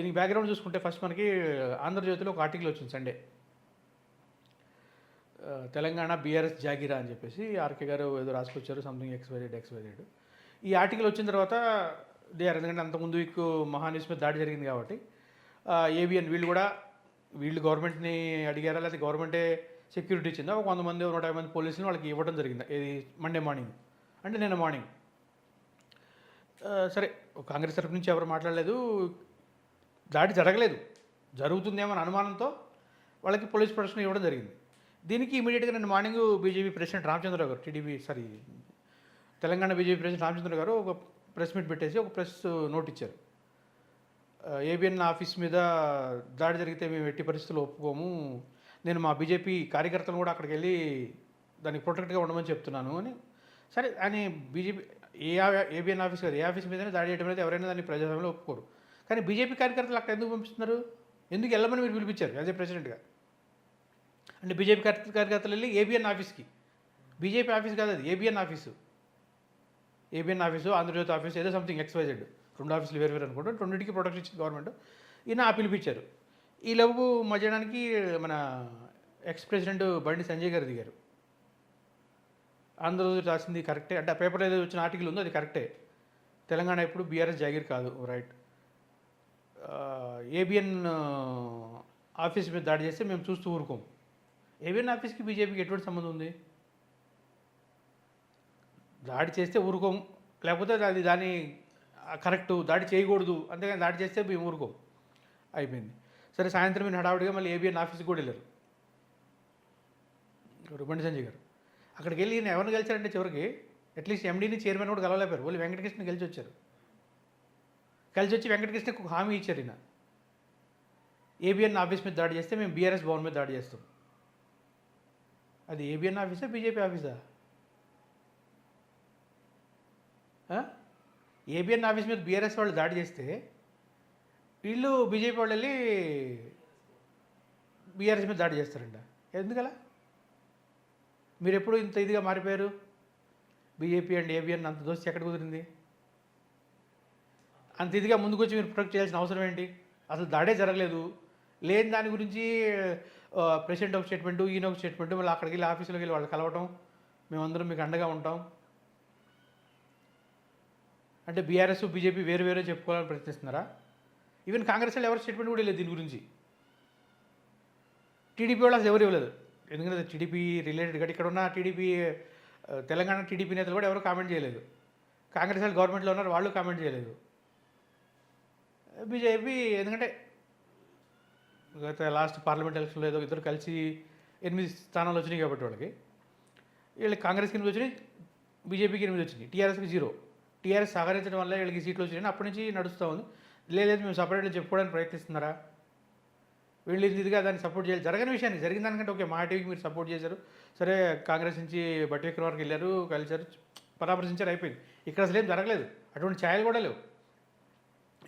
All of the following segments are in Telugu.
దీనికి బ్యాక్గ్రౌండ్ చూసుకుంటే ఫస్ట్ మనకి ఆంధ్రజ్యోతిలో ఒక ఆర్టికల్ వచ్చింది సండే తెలంగాణ బీఆర్ఎస్ జాగిరా అని చెప్పేసి ఆర్కే గారు ఏదో రాసుకొచ్చారు సంథింగ్ ఎక్స్పైరీడ్ ఎక్స్పైరీడ్ ఈ ఆర్టికల్ వచ్చిన తర్వాత దే ఎందుకంటే అంతకుముందు వీక్ మహాన్యూస్ మీద దాడి జరిగింది కాబట్టి ఏబిఎన్ వీళ్ళు కూడా వీళ్ళు గవర్నమెంట్ని అడిగారా లేకపోతే గవర్నమెంటే సెక్యూరిటీ ఇచ్చిందా? ఒక వంద మంది నూట యాభై మంది పోలీసులు వాళ్ళకి ఇవ్వడం జరిగింది? ఇది మండే మార్నింగ్ అంటే నిన్న మార్నింగ్ సరే కాంగ్రెస్ తరఫు నుంచి ఎవరు మాట్లాడలేదు దాడి జరగలేదు. జరుగుతుందేమో అనుమానంతో వాళ్ళకి పోలీస్ ప్రొటెక్షన్ ఇవ్వడం జరిగింది. దీనికి ఇమీడియట్గా నేను morning BJP president Ramachandrarao garu TDP sorry Telangana BJP president Ramachandra garu ఒక ప్రెస్ మీట్ పెట్టేసి ఒక ప్రెస్ నోట్ ఇచ్చారు. ఏబిఎన్ ఆఫీస్ మీద దాడి జరిగితే మేము ఎట్టి పరిస్థితుల్లో ఒప్పుకోము. నేను మా బీజేపీ కార్యకర్తలను కూడా అక్కడికి వెళ్ళి దానికి ప్రొటెక్ట్గా ఉండమని చెప్తున్నాను అని. సరే అని బీజేపీ ఏ ఏబిఎన్ ఆఫీస్ కాదు ఏ ఆఫీస్ మీదనే దాడి చేయడం అనేది ఎవరైనా దాన్ని ప్రజాస్వామ్యంలో ఒప్పుకోరు. కానీ బీజేపీ కార్యకర్తలు అక్కడ ఎందుకు పంపిస్తున్నారు? ఎందుకు వెళ్ళమని మీరు పిలిపించారు యాజ్ ఏ ప్రెసిడెంట్గా? అంటే బీజేపీ కార్య- కార్యకర్తలు వెళ్ళి ఏబిఎన్ ఆఫీస్కి. బీజేపీ ఆఫీస్ కాదు అది ABN office. ABN office Andhrajyothy office ఏదో సంథింగ్ ఎక్స్వైజెడ్ రెండు ఆఫీసులు వేరు వేరు అనుకుంటూ రెండింటికి ప్రొటెక్షన్ ఇచ్చింది గవర్నమెంట్ ఈయన ఆ పిలిపించారు. ఈ లవ్వు మధ్యాహ్నానికి మన ఎక్స్ ప్రెసిడెంట్ బండి సంజయ్ గారు దిగారు. ఆంధ్రజ్యోతి రాసింది కరెక్టే అంటే ఆ పేపర్ ఏదో వచ్చిన ఆర్టికల్ ఉందో అది కరెక్టే తెలంగాణ ఇప్పుడు బీఆర్ఎస్ జాగీర్ కాదు రైట్ ఏబిఎన్ ఆఫీస్ మీద దాడి చేస్తే మేము చూస్తూ ఊరుకోం ఏబిఎన్ ఆఫీస్కి బీజేపీకి ఎటువంటి సంబంధం ఉంది? దాడి చేస్తే ఊరుకోం లేకపోతే అది దాని కరెక్ట్ దాడి చేయకూడదు. అంతేగాని దాడి చేస్తే మేము ఊరుకోం అయిపోయింది. సరే సాయంత్రం మీరు హడావుడిగా మళ్ళీ ఏబిఎన్ ఆఫీస్కి కూడా వెళ్ళారు రుబండి సంజయ్ గారు. అక్కడికి వెళ్ళి ఎవరిని గెలిచారంటే చివరికి అట్లీస్ట్ ఎండీని చైర్మన్ కూడా కలవలేపారు వాళ్ళు వెంకటకృష్ణ గెలిచి వచ్చారు. కలిసి వచ్చి వెంకటకృష్ణకు ఒక హామీ ఇచ్చారు ఈయన. ఏబిఎన్ ఆఫీస్ మీద దాడి చేస్తే మేము బీఆర్ఎస్ భవన్ మీద దాడి చేస్తాం. అది ఏబిఎన్ ఆఫీసా బీజేపీ ఆఫీసా? ఏబిఎన్ ఆఫీస్ మీద బీఆర్ఎస్ వాళ్ళు దాడి చేస్తే వీళ్ళు బీజేపీ వాళ్ళు వెళ్ళి బీఆర్ఎస్ మీద దాడి చేస్తారంట. ఎందుకలా? మీరు ఎప్పుడు ఇంత ఇదిగా మారిపోయారు? బీజేపీ అండ్ ఏబిఎన్ అంత దోస్తి ఎక్కడ కుదిరింది? అంత ఇదిగా ముందుకు వచ్చి మీరు ప్రొటెక్ట్ చేయాల్సిన అవసరం ఏంటి? అసలు దాడే జరగలేదు. లేని దాని గురించి ప్రెసిడెంట్ ఒక స్టేట్మెంటు ఈయన ఒక స్టేట్మెంటు మళ్ళీ అక్కడికి వెళ్ళి ఆఫీసులోకి వెళ్ళి వాళ్ళు కలవటం మేమందరం మీకు అండగా ఉంటాం. అంటే బీఆర్ఎస్ బీజేపీ వేరు వేరే చెప్పుకోవాలని ప్రయత్నిస్తున్నారా? ఈవెన్ కాంగ్రెస్ వాళ్ళు ఎవరు స్టేట్మెంట్ కూడా లేదు దీని గురించి. టీడీపీ వాళ్ళు అసలు ఎవరు ఇవ్వలేదు. ఎందుకంటే టీడీపీ రిలేటెడ్ కాబట్టి ఇక్కడ ఉన్న టీడీపీ తెలంగాణ టీడీపీ నేతలు కూడా ఎవరు కామెంట్ చేయలేదు. కాంగ్రెస్ వాళ్ళు గవర్నమెంట్లో ఉన్నారు వాళ్ళు కామెంట్ చేయలేదు. బీజేపీ ఎందుకంటే గత లాస్ట్ పార్లమెంట్ ఎలక్షన్లో ఏదో ఇద్దరు కలిసి ఎనిమిది స్థానాలు వచ్చినాయి కాబట్టి వాళ్ళకి. వీళ్ళకి కాంగ్రెస్కి ఎనిమిది వచ్చినాయి బీజేపీకి ఎనిమిది వచ్చినాయి టీఆర్ఎస్కి జీరో. టీఆర్ఎస్ సహకరించడం వల్ల వీళ్ళకి సీట్లు వచ్చినాయి. అప్పటి నుంచి నడుస్తూ ఉంది. లేదు మేము సపరేట్గా చెప్పుకోవడానికి ప్రయత్నిస్తున్నారా? వీళ్ళు ఇదిగా దాన్ని సపోర్ట్ చేయాలి? జరగని విషయాన్ని జరిగిన దానికంటే ఓకే మా టీవీకి మీరు సపోర్ట్ చేశారు. సరే కాంగ్రెస్ నుంచి బట్టి విక్రమార్కి వెళ్ళారు కలిశారు పరామర్శించారు అయిపోయింది. ఇక్కడ అసలు ఏం జరగలేదు. అటువంటి ఛాయలు కూడా లేవు.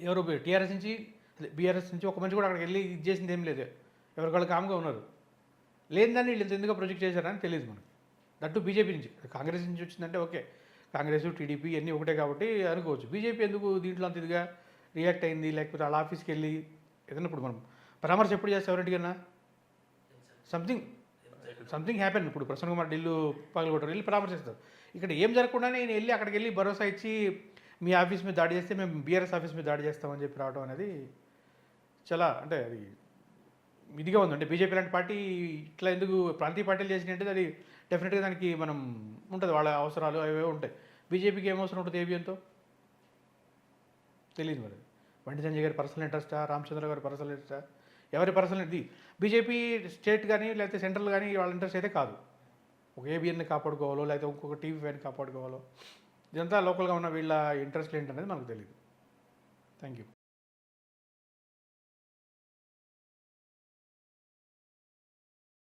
ఎవరు టీఆర్ఎస్ నుంచి బీఆర్ఎస్ నుంచి ఒక మనిషి కూడా అక్కడికి వెళ్ళి ఇది చేసింది ఏం లేదు. ఎవరికి వాళ్ళు కామ్గా ఉన్నారు. లేదని వీళ్ళు ఎందుకు ప్రొజెక్ట్ చేశారని తెలియదు మనకి. దట్టు బీజేపీ నుంచి. కాంగ్రెస్ నుంచి వచ్చిందంటే ఓకే. కాంగ్రెస్ టీడీపీ అన్నీ ఒకటే కాబట్టి అనుకోవచ్చు. బీజేపీ ఎందుకు దీంట్లో అంత ఇదిగా రియాక్ట్ అయింది? లేకపోతే వాళ్ళ ఆఫీస్కి వెళ్ళి ఏదైనా ఇప్పుడు మనం పరామర్శ ఎప్పుడు చేస్తే ఎవరింటికన్నా సంథింగ్ సంథింగ్ హ్యాపెన్ ఇప్పుడు ప్రసన్న కుమార్ ఢిల్లు పగలగొట్టారు. వెళ్ళి పరామర్శిస్తారు. ఇక్కడ ఏం జరగకుండానే నేను వెళ్ళి అక్కడికి వెళ్ళి భరోసా ఇచ్చి మీ ఆఫీస్ మీద దాడి చేస్తే మేము బీఆర్ఎస్ ఆఫీస్ మీద దాడి చేస్తామని చెప్పి రావడం అనేది చాలా అంటే అది ఇదిగా ఉంది అంటే బీజేపీ లాంటి పార్టీ ఇట్లా ఎందుకు ప్రాంతీయ పార్టీలు చేసినట్టు అది డెఫినెట్గా దానికి మనం ఉంటుంది. వాళ్ళ అవసరాలు అవే ఉంటాయి. బీజేపీకి ఏం అవసరం ఉంటుంది? ఏబిఎంతో తెలియదు మరి. బండి సంజయ్ గారి పర్సనల్ ఇంట్రెస్టా రామచంద్ర గారి పర్సనల్ ఇంట్రెస్టా ఎవరి పర్సనల్ ఇది బీజేపీ స్టేట్ కానీ లేకపోతే సెంట్రల్ కానీ వాళ్ళ ఇంట్రెస్ట్ అయితే కాదు. ఒక ఏబిఎన్ని కాపాడుకోవాలో లేకపోతే ఇంకొక టీవీ ఫ్యాన్ కాపాడుకోవాలో. ఇదంతా లోకల్గా ఉన్న వీళ్ళ ఇంట్రెస్ట్ ఏంటనేది మనకు తెలియదు థ్యాంక్ యూ.